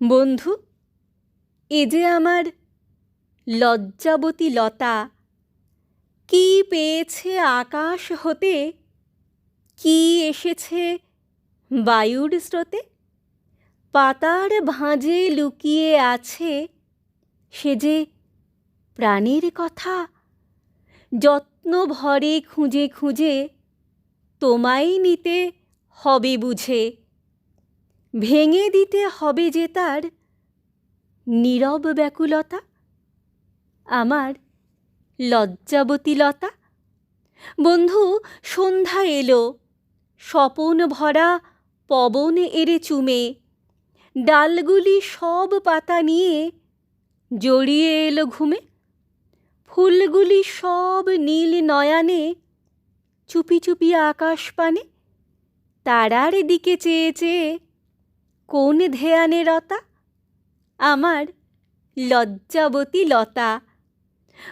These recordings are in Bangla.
বন্ধু, এ যে আমার লজ্জাবতী লতা, কি পেয়েছে আকাশ হতে? কি এসেছে বায়ুর স্রোতে? পাতার ভাঁজে লুকিয়ে আছে সে যে প্রাণের কথা, যত্ন ভরে খুঁজে খুঁজে তোমায় নিতে হবে বুঝে। ভেঙে দিতে হবে যে তার নীরব ব্যাকুলতা, আমার লজ্জাবতী লতা বন্ধু, সন্ধ্যা এলো, স্বপন ভরা পবন এরে চুমে। ডালগুলি সব পাতা নিয়ে জড়িয়ে এলো ঘুমে। ফুলগুলি সব নীল নয়ানে, চুপি চুপি আকাশ পানে। তারার দিকে চেয়ে চেয়ে কোন ধ্যানে রতা? আমার লজ্জাবতী লতা।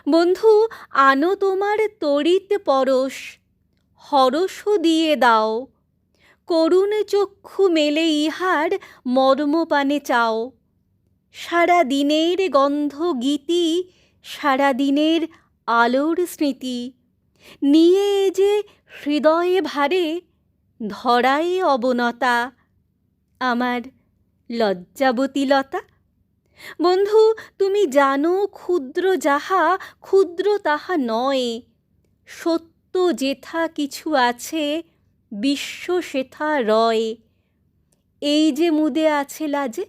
বন্ধু, আনো তোমার তড়িৎ পরশ, হরষ দিয়ে দাও। করুণ চক্ষু মেলে ইহার মর্মপানে চাও। সারা দিনের গন্ধ গীতি সারা দিনের আলোর স্মৃতি, নিয়ে যে হৃদয়ে ভারে ধরায় অবনতা। আমার লজ্জাবতী লতা বন্ধু, তুমি জানো ক্ষুদ্র যাহা, ক্ষুদ্র তাহা নয়। সত্য যেথা কিছু আছে, বিশ্ব সেথা রয়। এই যে মুদে আছে লাজে,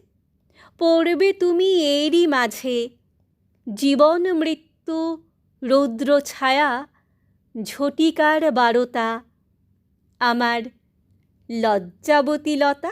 পড়বে তুমি এরই মাঝে। জীবন মৃত্যু, রৌদ্র ছায়া, ঝটিকার বারতা। আমার লজ্জাবতী লতা